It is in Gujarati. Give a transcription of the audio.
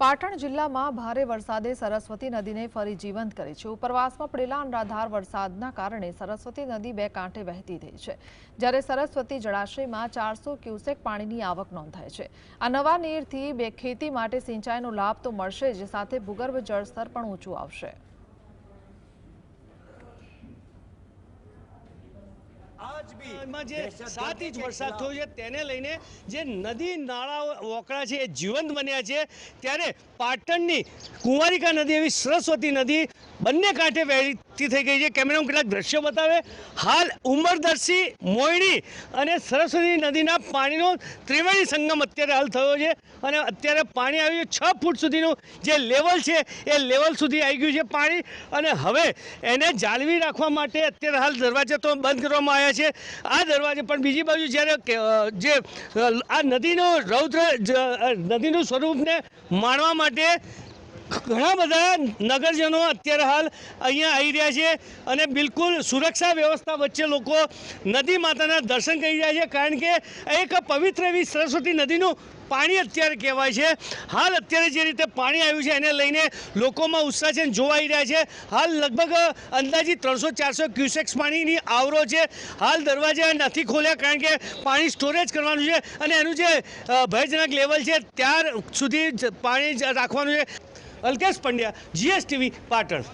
પાટણ જિલ્લામાં ભારે વરસાદે સરસ્વતી નદીને ફરી જીવંત કરી છે. ઉપરવાસમાં પડેલા અનરાધાર વરસાદના કારણે સરસ્વતી નદી બે કાંઠે વહેતી થઈ છે. જ્યારે સરસ્વતી જળાશયમાં ચારસો ક્યુસેક પાણીની આવક નોંધાય છે. આ નવા નીરથી બે ખેતી માટે સિંચાઈનો લાભ તો મળશે જ, સાથે ભૂગર્ભ જળસ્તર પણ ઊંચું આવશે. એમાં જે સાત ઇંચ વરસાદ થયો છે તેને લઈને જે નદી નાળા વોકળા છે એ જીવંત બન્યા છે. ત્યારે પાટણની કુંવારિકા નદી એવી સરસ્વતી નદી બંને કાંઠે વહેતી થઈ ગઈ છે. કેમેરામાં કેટલાક દ્રશ્યો બતાવે. હાલ ઉંબરદર્શી મોયણી અને સરસ્વતી નદીના પાણીનો ત્રિવેણી સંગમ અત્યારે હાલ થયો છે. અને અત્યારે પાણી આવ્યું છ ફૂટ સુધીનું. જે લેવલ છે એ લેવલ સુધી આવી ગયું છે પાણી. અને હવે એને જાળવી રાખવા માટે અત્યારે હાલ દરવાજા તો બંધ કરવામાં આવ્યા છે. આ દરવાજે પણ બીજી બાજુ જ્યારે જે આ નદીનો રૌદ્ર નદીનું સ્વરૂપને માણવા માટે ઘણા બધા નગરજનો અત્યારે હાલ અહીંયા આવી રહ્યા છે અને બિલકુલ સુરક્ષા વ્યવસ્થા વચ્ચે લોકો નદી માતાના દર્શન કરી રહ્યા છે કારણ કે એક પવિત્ર એવી સરસ્વતી નદીનું પાણી અત્યારે કહેવાય છે. હાલ અત્યારે જે રીતે પાણી આવ્યું છે એને લઈને લોકોમાં ઉત્સાહ છે જોવાઈ રહ્યા છે. હાલ લગભગ અંદાજિત ત્રણસો ચારસો ક્યુસેક્સ પાણીની આવરો છે. હાલ દરવાજા નથી ખોલ્યા કારણ કે પાણી સ્ટોરેજ કરવાનું છે અને એનું જે ભયજનક લેવલ છે, ત્યાર સુધી પાણી રાખવાનું છે. અલ્કેશ પંડ્યા જીએસટીવી પાટણ.